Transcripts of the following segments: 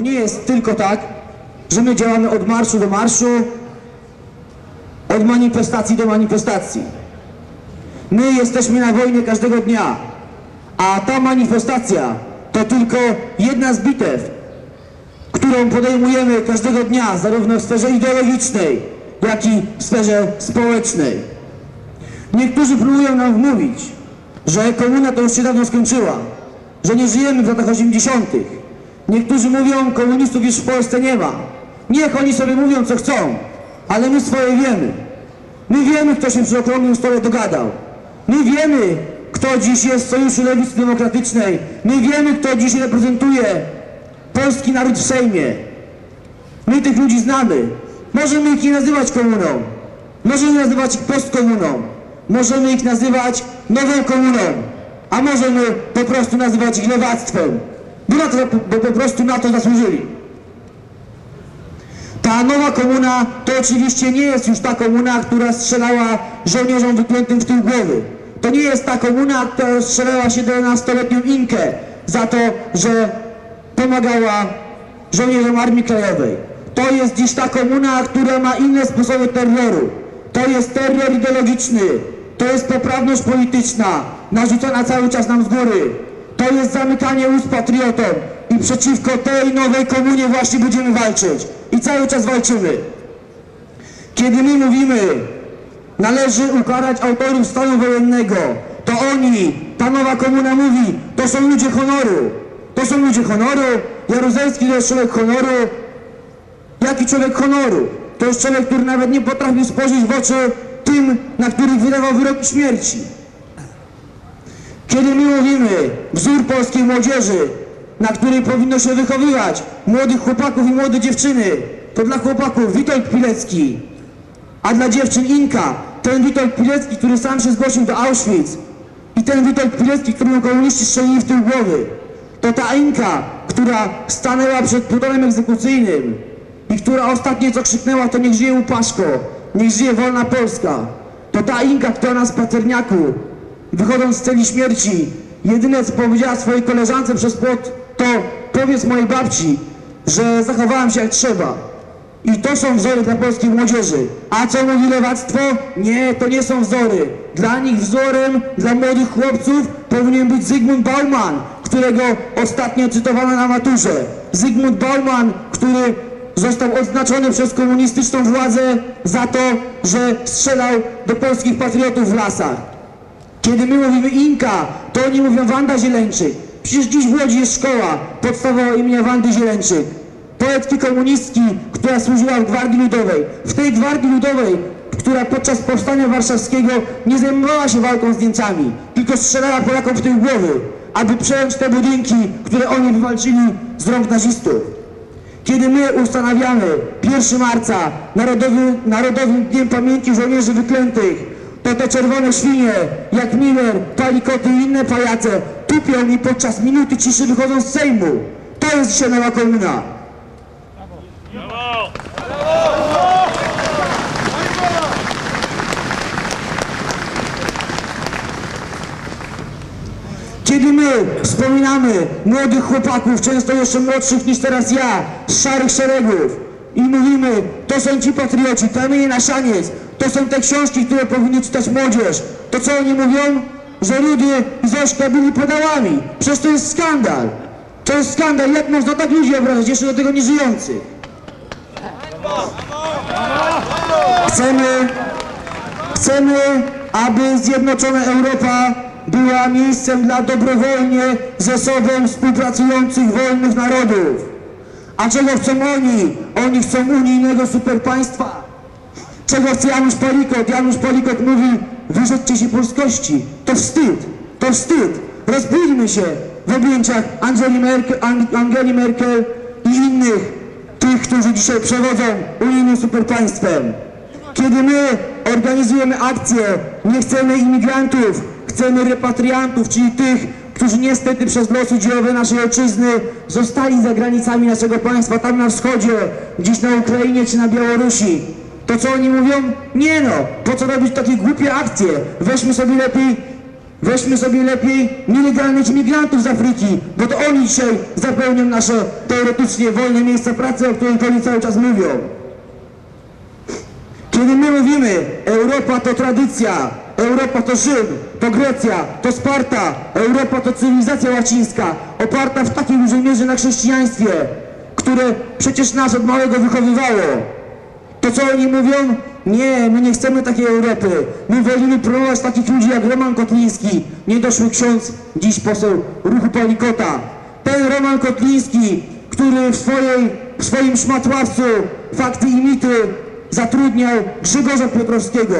To nie jest tylko tak, że my działamy od marszu do marszu, od manifestacji do manifestacji. My jesteśmy na wojnie każdego dnia, a ta manifestacja to tylko jedna z bitew, którą podejmujemy każdego dnia, zarówno w sferze ideologicznej, jak i w sferze społecznej. Niektórzy próbują nam wmówić, że komuna to już się dawno skończyła, że nie żyjemy w latach 80. Niektórzy mówią, komunistów już w Polsce nie ma. Niech oni sobie mówią, co chcą, ale my swoje wiemy. My wiemy, kto się przy okrągłym stole dogadał. My wiemy, kto dziś jest w Sojuszu Lewicy Demokratycznej. My wiemy, kto dziś reprezentuje polski naród w Sejmie. My tych ludzi znamy. Możemy ich nie nazywać komuną. Możemy nazywać ich postkomuną. Możemy ich nazywać nową komuną. A możemy po prostu nazywać ich lewactwem. Bo, na to, bo po prostu na to zasłużyli. Ta nowa komuna to oczywiście nie jest już ta komuna, która strzelała żołnierzom wyklętym w tył głowy. To nie jest ta komuna, która strzelała 17-letnią Inkę za to, że pomagała żołnierzom Armii Krajowej. To jest dziś ta komuna, która ma inne sposoby terroru. To jest terror ideologiczny. To jest poprawność polityczna, narzucana cały czas nam z góry. To jest zamykanie ust patriotom i przeciwko tej nowej komunie właśnie będziemy walczyć. I cały czas walczymy. Kiedy my mówimy, należy ukarać autorów stanu wojennego, to oni, ta nowa komuna mówi, to są ludzie honoru. To są ludzie honoru. Jaruzelski to jest człowiek honoru. Jaki człowiek honoru? To jest człowiek, który nawet nie potrafił spojrzeć w oczy tym, na których wydawał wyroki śmierci. Kiedy my mówimy wzór polskiej młodzieży, na której powinno się wychowywać młodych chłopaków i młode dziewczyny, to dla chłopaków Witold Pilecki, a dla dziewczyn Inka, ten Witold Pilecki, który sam się zgłosił do Auschwitz i ten Witold Pilecki, któremu komuniści strzelili w tył głowy, to ta Inka, która stanęła przed plutonem egzekucyjnym i która ostatnie co krzyknęła, to niech żyje Łupaszko, niech żyje wolna Polska. To ta Inka, która na spacerniaku, wychodząc z celi śmierci, jedyne co powiedziała swojej koleżance przez płot, to powiedz mojej babci, że zachowałam się jak trzeba. I to są wzory dla polskiej młodzieży. A co mówi lewactwo? Nie, to nie są wzory. Dla nich wzorem, dla młodych chłopców powinien być Zygmunt Bauman, którego ostatnio cytowano na maturze. Zygmunt Bauman, który został odznaczony przez komunistyczną władzę za to, że strzelał do polskich patriotów w lasach. Kiedy my mówimy Inka, to oni mówią Wanda Zieleńczyk. Przecież dziś w Łodzi jest szkoła podstawowa imienia Wandy Zieleńczyk. Poetki komunistki, która służyła w Gwardii Ludowej. W tej Gwardii Ludowej, która podczas Powstania Warszawskiego nie zajmowała się walką z Niemcami, tylko strzelała Polakom w tył głowy, aby przejąć te budynki, które oni wywalczyli z rąk nazistów. Kiedy my ustanawiamy 1 marca Narodowy, Narodowym Dniem Pamięci Żołnierzy Wyklętych, to te czerwone świnie, jak Miller, Palikoty i inne pajace, tupią mi podczas minuty ciszy wychodząc z Sejmu. To jest dzisiaj nowa komuna. Kiedy my wspominamy młodych chłopaków, często jeszcze młodszych niż teraz ja, z szarych szeregów i mówimy, to są ci patrioci, kamienie na szaniec, to są te książki, które powinni czytać młodzież, to co oni mówią? Że Rudy i Zośka byli pedałami. Przecież to jest skandal. To jest skandal, jak można tak ludzi obrażać, jeszcze do tego nie żyjących. Chcemy, chcemy, aby zjednoczona Europa była miejscem dla dobrowolnie ze sobą współpracujących wolnych narodów. A czego chcą oni? Oni chcą unijnego superpaństwa. Chce Janusz Palikot? Janusz Palikot mówi, wyrzeczcie się polskości. To wstyd, to wstyd. Rozbójmy się w objęciach Angeli Merkel, Ang- Angeli Merkel i innych, tych, którzy dzisiaj przewodzą unijnym superpaństwem. Kiedy my organizujemy akcje, nie chcemy imigrantów, chcemy repatriantów, czyli tych, którzy niestety przez losy dziejowe naszej ojczyzny zostali za granicami naszego państwa, tam na wschodzie, gdzieś na Ukrainie czy na Białorusi. To co oni mówią? Nie no, po co robić takie głupie akcje? Weźmy sobie lepiej Weźmy sobie lepiej nielegalnych imigrantów z Afryki, bo to oni dzisiaj zapełnią nasze teoretycznie wolne miejsca pracy, o których oni cały czas mówią. Kiedy my mówimy, Europa to tradycja, Europa to Rzym, to Grecja, to Sparta, Europa to cywilizacja łacińska, oparta w takiej dużej mierze na chrześcijaństwie, które przecież nas od małego wychowywało. To co oni mówią? Nie, my nie chcemy takiej Europy. My wolimy promować takich ludzi jak Roman Kotliński, niedoszły ksiądz, dziś poseł ruchu Palikota. Ten Roman Kotliński, który w, swojej, w swoim szmatławcu fakty i mity zatrudniał Grzegorza Piotrowskiego.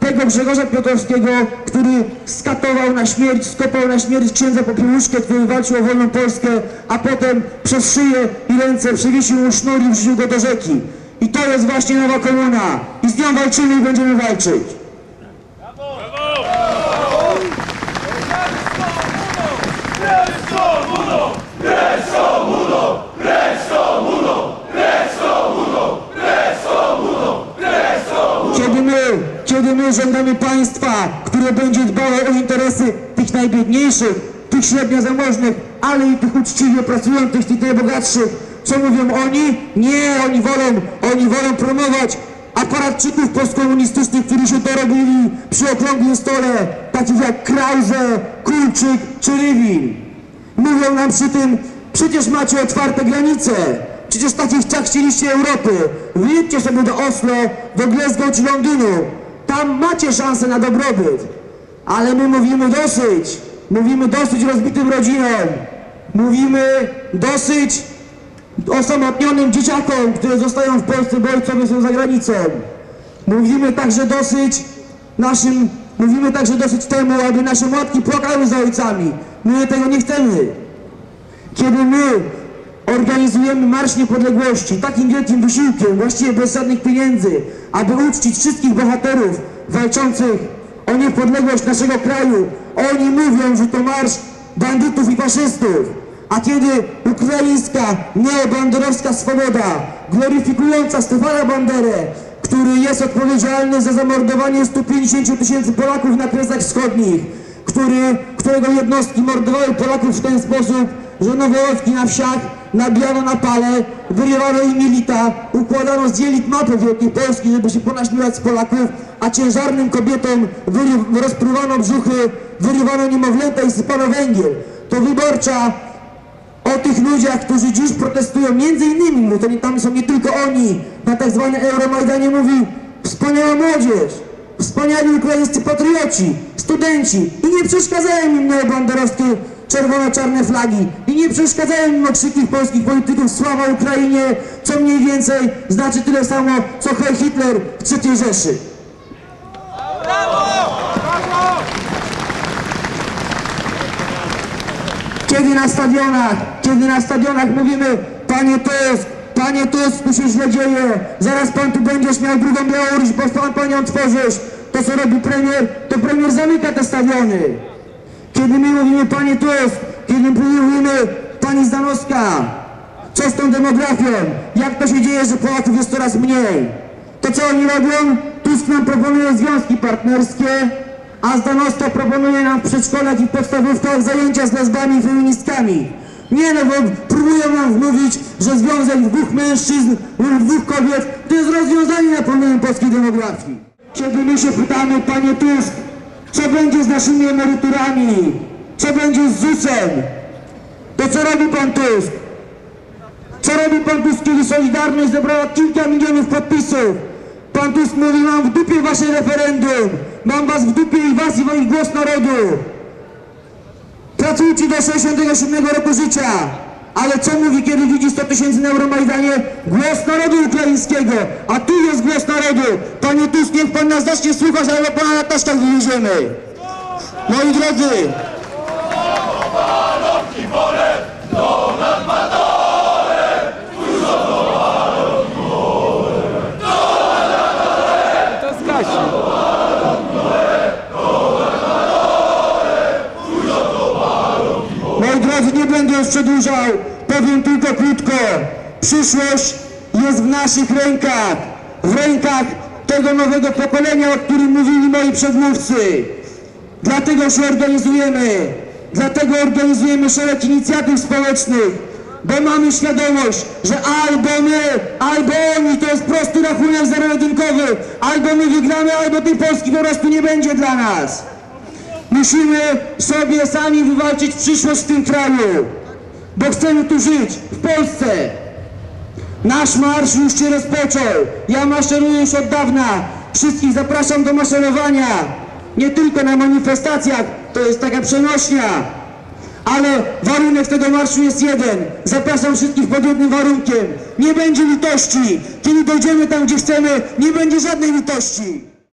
Tego Grzegorza Piotrowskiego, który skatował na śmierć, skopał na śmierć księdza Popiełuszkę, który walczył o wolną Polskę, a potem przez szyję i ręce przywiesił mu sznur i wrzucił go do rzeki. I to jest właśnie nowa komuna. I z nią walczymy i będziemy walczyć. Kiedy my, kiedy my żądamy państwa, które będzie dbało o interesy tych najbiedniejszych, tych średnio zamożnych, ale i tych uczciwie pracujących, tych najbogatszych, co mówią oni? Nie, oni wolą, oni wolą promować aparatczyków postkomunistycznych, którzy się to robili przy okrągłym stole, takich jak Krause, Kulczyk czy Rywin. Mówią nam przy tym, przecież macie otwarte granice. Przecież takich tak chcieliście Europy. Wyjedźcie sobie do Oslo, do Glasgow czy Londynu. Tam macie szansę na dobrobyt. Ale my mówimy dosyć. Mówimy dosyć rozbitym rodzinom. Mówimy dosyć osamotnionym dzieciakom, które zostają w Polsce, bo ojcowie są za granicą. Mówimy także dosyć naszym, mówimy także dosyć temu, aby nasze matki płakały za ojcami. My tego nie chcemy. Kiedy my organizujemy Marsz Niepodległości takim wielkim wysiłkiem, właściwie bez żadnych pieniędzy, aby uczcić wszystkich bohaterów walczących o niepodległość naszego kraju, oni mówią, że to marsz bandytów i faszystów. A kiedy ukraińska, neobanderowska swoboda, gloryfikująca Stefana Banderę, który jest odpowiedzialny za zamordowanie 150 tysięcy Polaków na Kresach Wschodnich, który, którego jednostki mordowały Polaków w ten sposób, że noworodki na wsiach nabijano na pale, wyrywano im milita, układano z dzielit mapy Wielkiej Polski, żeby się ponaśmiewać z Polaków, a ciężarnym kobietom rozpruwano brzuchy, wyrywano niemowlęta i sypano węgiel. To wyborcza o tych ludziach, którzy dziś protestują, między innymi, bo to nie, tam są nie tylko oni, na tak zwanym Euromajdanie mówi wspaniała młodzież, wspaniali ukraińscy patrioci, studenci i nie przeszkadzają im neobanderowskie czerwono-czarne flagi i nie przeszkadzają im okrzyki polskich polityków sława Ukrainie, co mniej więcej znaczy tyle samo, co Heil Hitler w III Rzeszy. Kiedy na stadionach, kiedy na stadionach mówimy Panie Tusk, Panie Tusk, tu się źle dzieje, zaraz Pan tu będziesz miał drugą Białoruś, bo Pan Panią tworzysz. To co robi premier, to premier zamyka te stadiony. Kiedy my mówimy Panie Tusk, kiedy my mówimy Pani Zdanowska, co z tą demografią, jak to się dzieje, że Polaków jest coraz mniej. To co oni robią? Tusk nam proponuje związki partnerskie, a Zdanowska proponuje nam w przedszkolach i podstawówkach zajęcia z lesbami i feministkami. Nie no, bo próbują nam wmówić, że związek dwóch mężczyzn lub dwóch kobiet to jest rozwiązanie na problem polskiej demografii. Kiedy my się pytamy, panie Tusk, co będzie z naszymi emeryturami? Co będzie z ZUS-em? To co robi pan Tusk? Co robi pan Tusk, kiedy Solidarność zebrała kilka milionów podpisów? Pan Tusk mówi, mam w dupie wasze referendum, mam was w dupie i was i głos narodu. Pracujcie do 67 roku życia. Ale co mówi, kiedy widzi 100 tysięcy na Euromajdanie? Głos narodu ukraińskiego, a tu jest głos narodu. Panie Tusk, niech pan nas zacznie słuchać, ale pana na taszkach wywieziemy. Moi drodzy, To zgasi. Moi drodzy, nie będę już przedłużał, powiem tylko krótko. Przyszłość jest w naszych rękach, w rękach tego nowego pokolenia, o którym mówili moi przedmówcy. Dlatego się organizujemy. Dlatego organizujemy szereg inicjatyw społecznych. Bo mamy świadomość, że albo my, albo oni, to jest prosty rachunek zero-jedynkowy. Albo my wygramy, albo tej Polski po prostu nie będzie dla nas. Musimy sobie sami wywalczyć przyszłość w tym kraju, bo chcemy tu żyć, w Polsce. Nasz marsz już się rozpoczął. Ja maszeruję już od dawna. Wszystkich zapraszam do maszerowania. Nie tylko na manifestacjach, to jest taka przenośnia. Ale warunek tego marszu jest jeden. Zapraszam wszystkich pod jednym warunkiem. Nie będzie litości. Kiedy dojdziemy tam, gdzie chcemy, nie będzie żadnej litości.